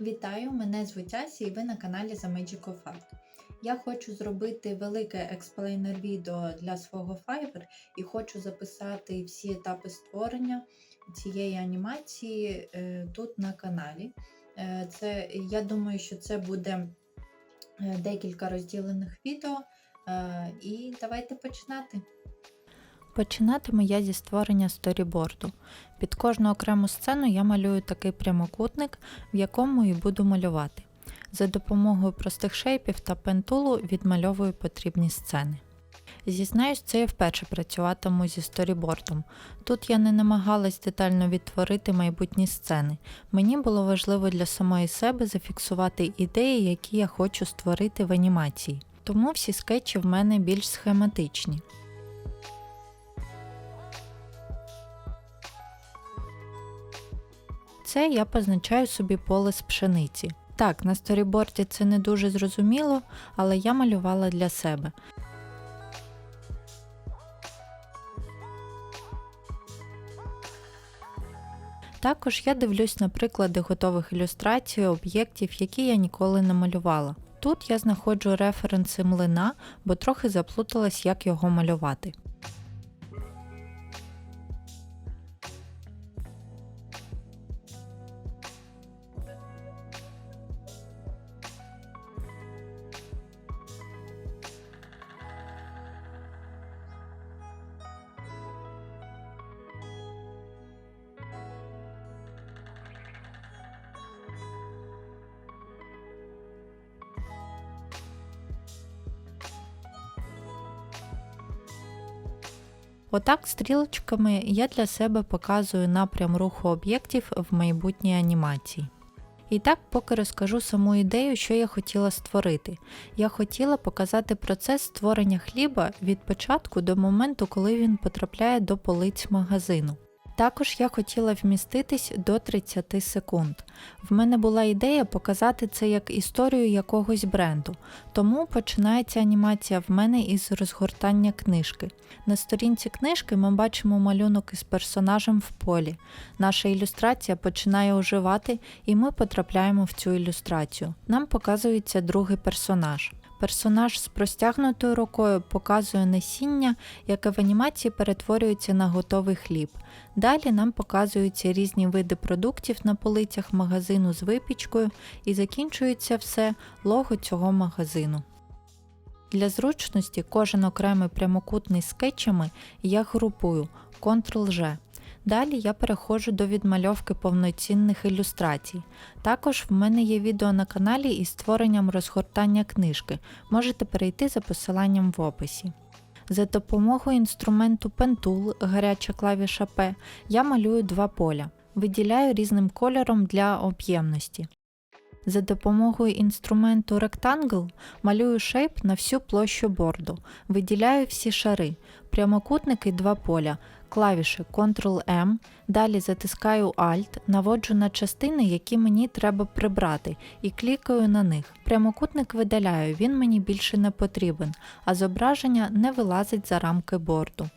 Вітаю, мене звуть Ася і ви на каналі The Magic of Art. Я хочу зробити велике експлейнер відео для свого Fiverr і хочу записати всі етапи створення цієї анімації е, тут на каналі. Е, це, я думаю, що це буде е, декілька розділених відео. І давайте починати. Починатиму я зі створення сторіборду. Під кожну окрему сцену я малюю такий прямокутник, в якому і буду малювати. За допомогою простих шейпів та пентулу відмальовую потрібні сцени. Зізнаюсь, це я вперше працюватиму зі сторібордом. Тут я не намагалась детально відтворити майбутні сцени. Мені було важливо для самої себе зафіксувати ідеї, які я хочу створити в анімації. Тому всі скетчі в мене більш схематичні. Це я позначаю собі поле з пшениці. Так, на сторіборді це не дуже зрозуміло, але я малювала для себе. Також я дивлюсь на приклади готових ілюстрацій об'єктів, які я ніколи не малювала. Тут я знаходжу референси млина, бо трохи заплуталась, як його малювати. Отак стрілочками я для себе показую напрям руху об'єктів в майбутній анімації. І так, поки розкажу саму ідею, що я хотіла створити. Я хотіла показати процес створення хліба від початку до моменту, коли він потрапляє до полиць магазину. Також я хотіла вміститись до 30 секунд. В мене була ідея показати це як історію якогось бренду, тому починається анімація в мене із розгортання книжки. На сторінці книжки ми бачимо малюнок із персонажем в полі. Наша ілюстрація починає оживати, і ми потрапляємо в цю ілюстрацію. Нам показується другий персонаж. Персонаж з простягнутою рукою показує насіння, яке в анімації перетворюється на готовий хліб. Далі нам показуються різні види продуктів на полицях магазину з випічкою і закінчується все лого цього магазину. Для зручності кожен окремий прямокутний скетчами я групую Ctrl-G. Далі я переходжу до відмальовки повноцінних ілюстрацій. Також в мене є відео на каналі із створенням розгортання книжки. Можете перейти за посиланням в описі. За допомогою інструменту Pentool, гаряча клавіша P, я малюю два поля. Виділяю різним кольором для об'ємності. За допомогою інструменту Rectangle малюю шейп на всю площу борду, виділяю всі шари, прямокутники два поля, клавіші Ctrl-M, далі затискаю Alt, наводжу на частини, які мені треба прибрати, і клікаю на них. Прямокутник видаляю, він мені більше не потрібен, а зображення не вилазить за рамки борду.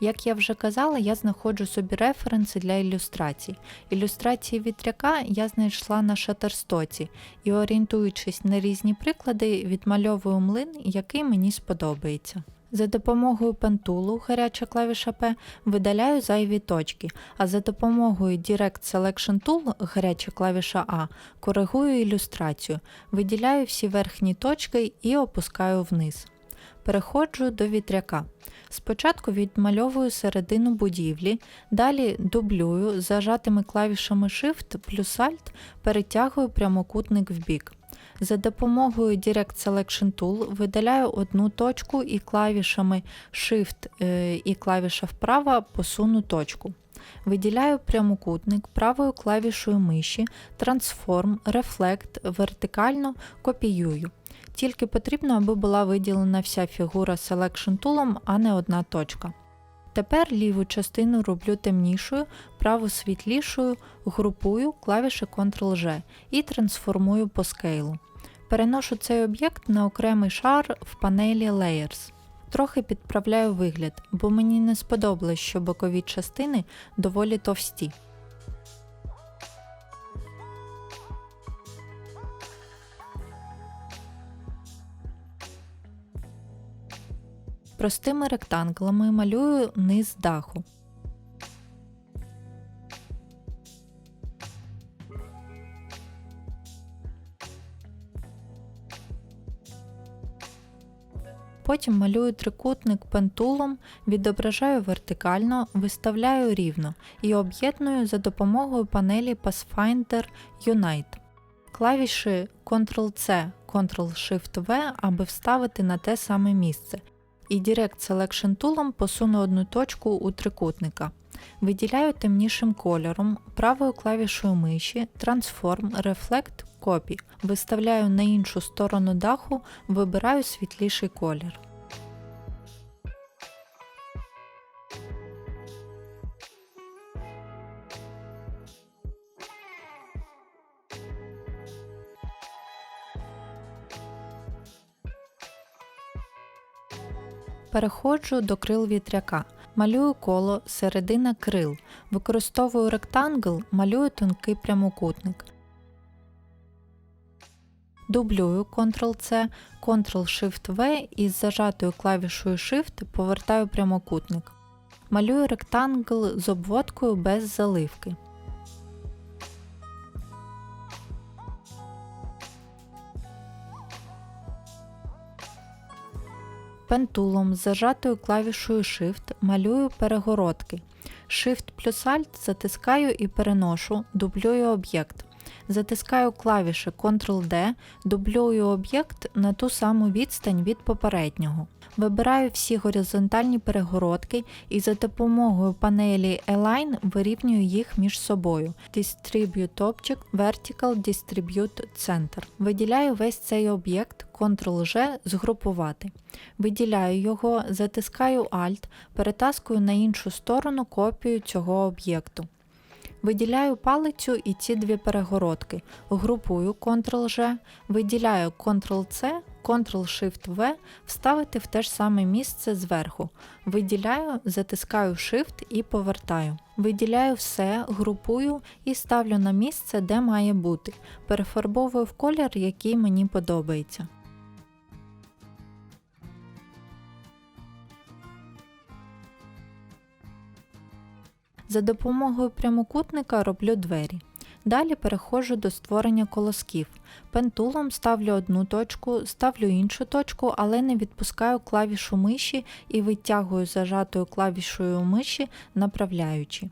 Як я вже казала, я знаходжу собі референси для ілюстрацій. Ілюстрації вітряка я знайшла на шатерстоці і, орієнтуючись на різні приклади, відмальовую млин, який мені сподобається. За допомогою пентулу, гаряча клавіша P, видаляю зайві точки, а за допомогою Direct Selection Tool, гаряча клавіша А, коригую ілюстрацію, виділяю всі верхні точки і опускаю вниз. Переходжу до вітряка. Спочатку відмальовую середину будівлі, далі дублюю зажатими клавішами Shift плюс Alt перетягую прямокутник вбік. За допомогою Direct Selection Tool видаляю одну точку і клавішами Shift е, і клавіша вправо посуну точку. Виділяю прямокутник правою клавішою миші, Transform, Reflect, вертикально копіюю. Тільки потрібно, аби була виділена вся фігура Selection Tool, а не одна точка. Тепер ліву частину роблю темнішою, праву світлішою, групую клавіші Ctrl-G і трансформую по скейлу. Переношу цей об'єкт на окремий шар в панелі Layers. Трохи підправляю вигляд, бо мені не сподобалось, що бокові частини доволі товсті. Простими ректанглами малюю низ даху. Потім малюю трикутник пентулом, відображаю вертикально, виставляю рівно і об'єдную за допомогою панелі Pathfinder Unite. Клавіші Ctrl-C, Ctrl-Shift-V, аби вставити на те саме місце. І Direct Selection Tool посуну одну точку у трикутника. Виділяю темнішим кольором, правою клавішою миші Transform Reflect Copy. Виставляю на іншу сторону даху, вибираю світліший колір. Переходжу до крил вітряка. Малюю коло середина крил. Використовую ректангл, малюю тонкий прямокутник. Дублюю Ctrl-C, Ctrl-Shift-V і з зажатою клавішою Shift повертаю прямокутник. Малюю ректангл з обводкою без заливки. Пентулом з зажатою клавішою Shift малюю перегородки. Shift плюс Alt затискаю і переношу, дублюю об'єкт. Затискаю клавіші Ctrl-D, дублюю об'єкт на ту саму відстань від попереднього. Вибираю всі горизонтальні перегородки і за допомогою панелі Align вирівнюю їх між собою. Distribute Object, Vertical Distribute Center. Виділяю весь цей об'єкт, Ctrl-G згрупувати. Виділяю його, затискаю Alt, перетаскую на іншу сторону копію цього об'єкту. Виділяю палицю і ці дві перегородки. Групую Ctrl-G, виділяю Ctrl-C, Ctrl-Shift-V, вставити в те ж саме місце зверху. Виділяю, затискаю Shift і повертаю. Виділяю все, групую і ставлю на місце, де має бути. Перефарбовую в колір, який мені подобається. За допомогою прямокутника роблю двері. Далі переходжу до створення колосків. Пентулом ставлю одну точку, ставлю іншу точку, але не відпускаю клавішу миші і витягую зажатою клавішою миші, направляючи.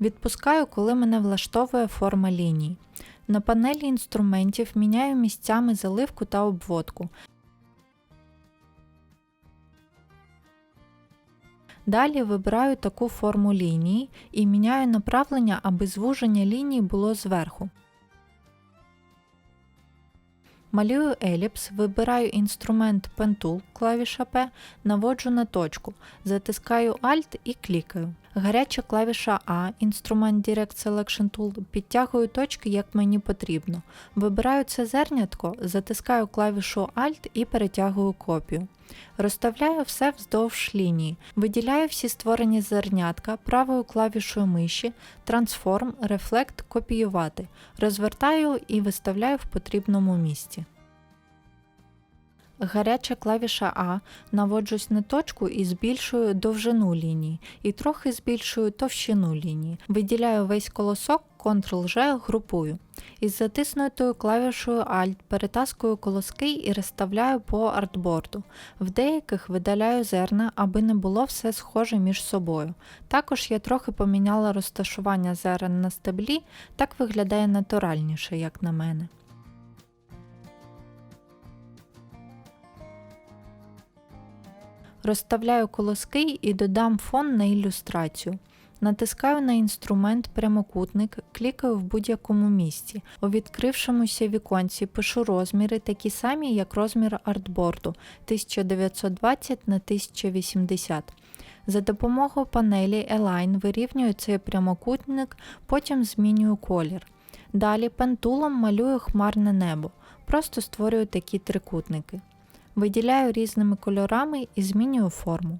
Відпускаю, коли мене влаштовує форма ліній. На панелі інструментів міняю місцями заливку та обводку. Далі вибираю таку форму лінії і міняю направлення, аби звуження лінії було зверху. Малюю еліпс, вибираю інструмент Pen Tool, клавіша P, наводжу на точку, затискаю Alt і клікаю. Гаряча клавіша А, інструмент Direct Selection Tool, підтягую точки, як мені потрібно. Вибираю це зернятко, затискаю клавішу Alt і перетягую копію. Розставляю все вздовж лінії, виділяю всі створені зернятка правою клавішою миші, Transform, Reflect, копіювати, розвертаю і виставляю в потрібному місці. Гаряча клавіша А наводжусь на точку і збільшую довжину лінії, і трохи збільшую товщину лінії. Виділяю весь колосок, Ctrl-G групую. Із затиснутою клавішою Alt перетаскую колоски і розставляю по артборду. В деяких видаляю зерна, аби не було все схоже між собою. Також я трохи поміняла розташування зерен на стеблі, так виглядає натуральніше, як на мене. Розставляю колоски і додам фон на ілюстрацію. Натискаю на інструмент прямокутник, клікаю в будь-якому місці. У відкрившомуся віконці пишу розміри такі самі, як розмір артборду 1920 на 1080. За допомогою панелі Align вирівнюю цей прямокутник, потім змінюю колір. Далі пентулом малюю хмарне небо. Просто створюю такі трикутники. Виділяю різними кольорами і змінюю форму.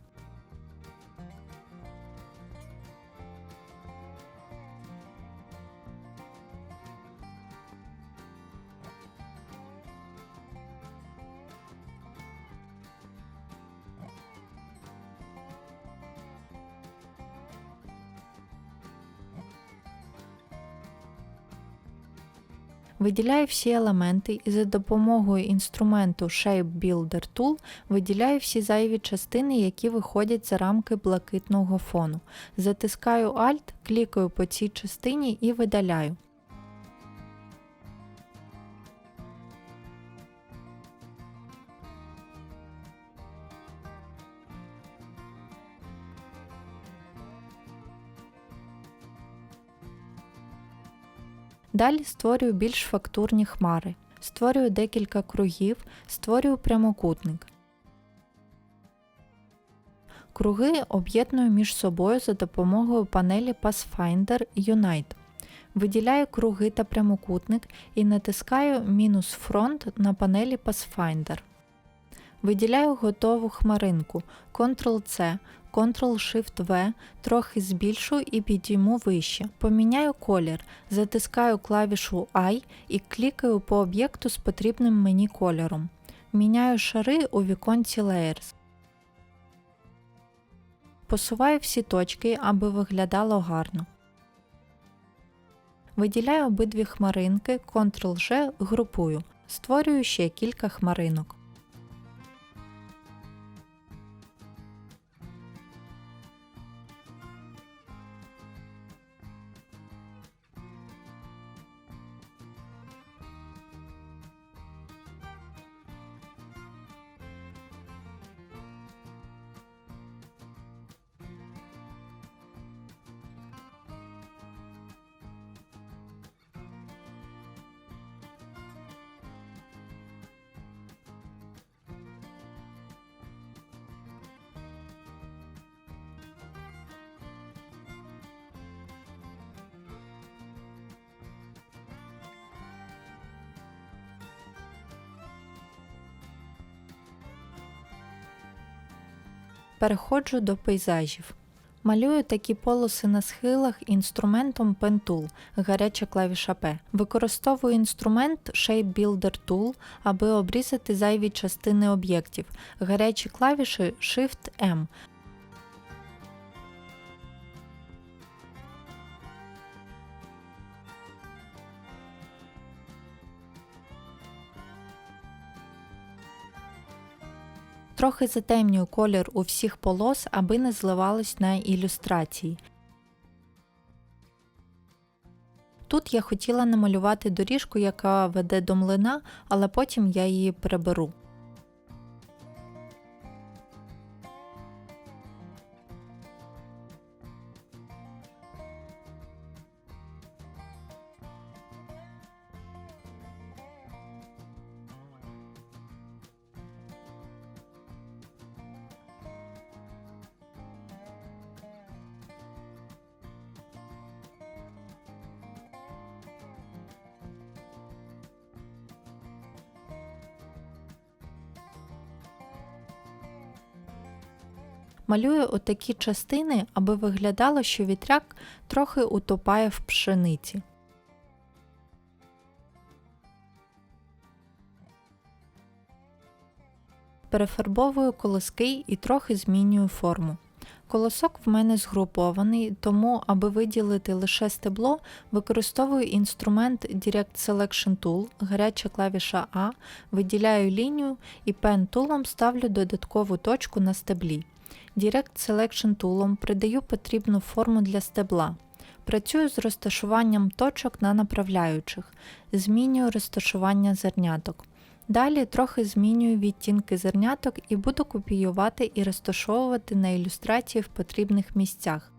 Виділяю всі елементи і за допомогою інструменту Shape Builder Tool виділяю всі зайві частини, які виходять за рамки блакитного фону. Затискаю Alt, клікаю по цій частині і видаляю. Далі створюю більш фактурні хмари. Створюю декілька кругів, створюю прямокутник. Круги об'єдную між собою за допомогою панелі Pathfinder Unite. Виділяю круги та прямокутник і натискаю мінус фронт на панелі Pathfinder. Виділяю готову хмаринку Ctrl-C, Ctrl-Shift-V, трохи збільшу і підійму вище. Поміняю колір, затискаю клавішу I і клікаю по об'єкту з потрібним мені кольором. Міняю шари у віконці Layers. Посуваю всі точки, аби виглядало гарно. Виділяю обидві хмаринки, Ctrl-G, групую. Створюю ще кілька хмаринок. Переходжу до пейзажів. Малюю такі полоси на схилах інструментом Pen Tool, гаряча клавіша P. Використовую інструмент Shape Builder Tool, аби обрізати зайві частини об'єктів. Гарячі клавіші Shift-M. Трохи затемнюю колір у всіх полос, аби не зливалось на ілюстрації. Тут я хотіла намалювати доріжку, яка веде до млина, але потім я її приберу. Малюю отакі частини, аби виглядало, що вітряк трохи утопає в пшениці. Перефарбовую колоски і трохи змінюю форму. Колосок в мене згрупований, тому, аби виділити лише стебло, використовую інструмент Direct Selection Tool, гаряча клавіша А, виділяю лінію і Pen тулом ставлю додаткову точку на стеблі. Direct Selection Tool придаю потрібну форму для стебла. Працюю з розташуванням точок на направляючих, змінюю розташування зерняток. Далі трохи змінюю відтінки зерняток і буду копіювати і розташовувати на ілюстрації в потрібних місцях.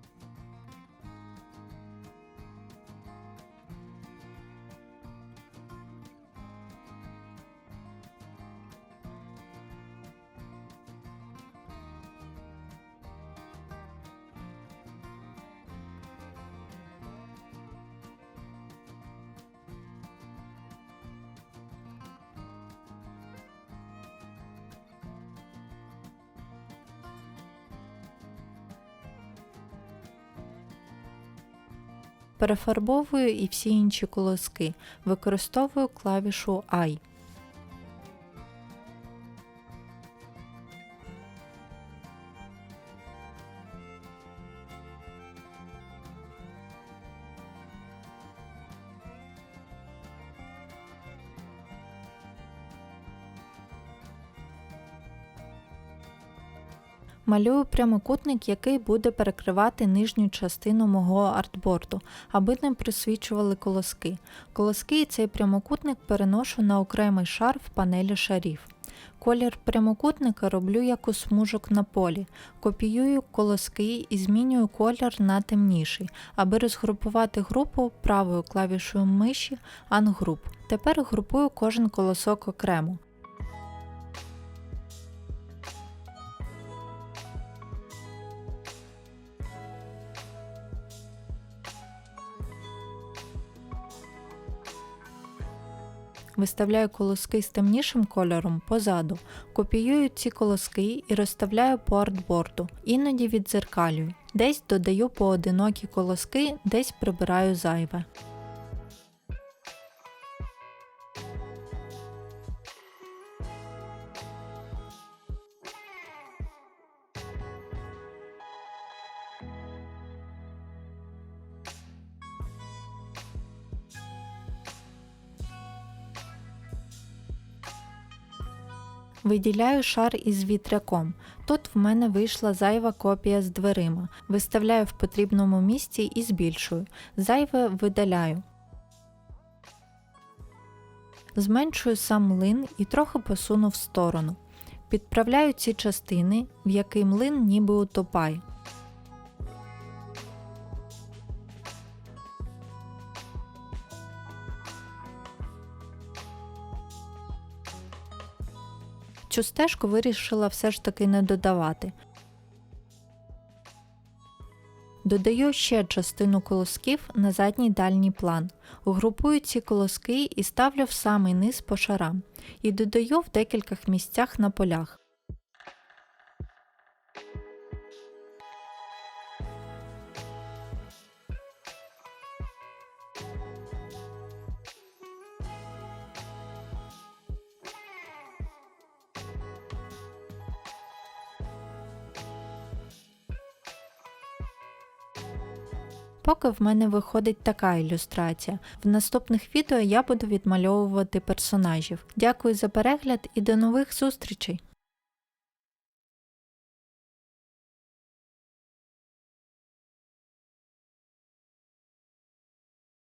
Перефарбовую і всі інші колоски. Використовую клавішу I. Малюю прямокутник, який буде перекривати нижню частину мого артборду, аби не присвічували колоски. Колоски і цей прямокутник переношу на окремий шар в панелі шарів. Колір прямокутника роблю як у смужок на полі. Копіюю колоски і змінюю колір на темніший, аби розгрупувати групу правою клавішою миші Ungroup. Тепер групую кожен колосок окремо. Виставляю колоски з темнішим кольором позаду, копіюю ці колоски і розставляю по артборду, іноді віддзеркалюю. Десь додаю поодинокі колоски, десь прибираю зайве. Виділяю шар із вітряком. Тут в мене вийшла зайва копія з дверима. Виставляю в потрібному місці і збільшую. Зайве видаляю. Зменшую сам млин і трохи посуну в сторону. Підправляю ці частини, в який млин ніби утопає. Стежку вирішила все ж таки не додавати. Додаю ще частину колосків на задній дальній план. Угрупую ці колоски і ставлю в самий низ по шарам. І додаю в декількох місцях на полях. Поки в мене виходить така ілюстрація. В наступних відео я буду відмальовувати персонажів. Дякую за перегляд і до нових зустрічей!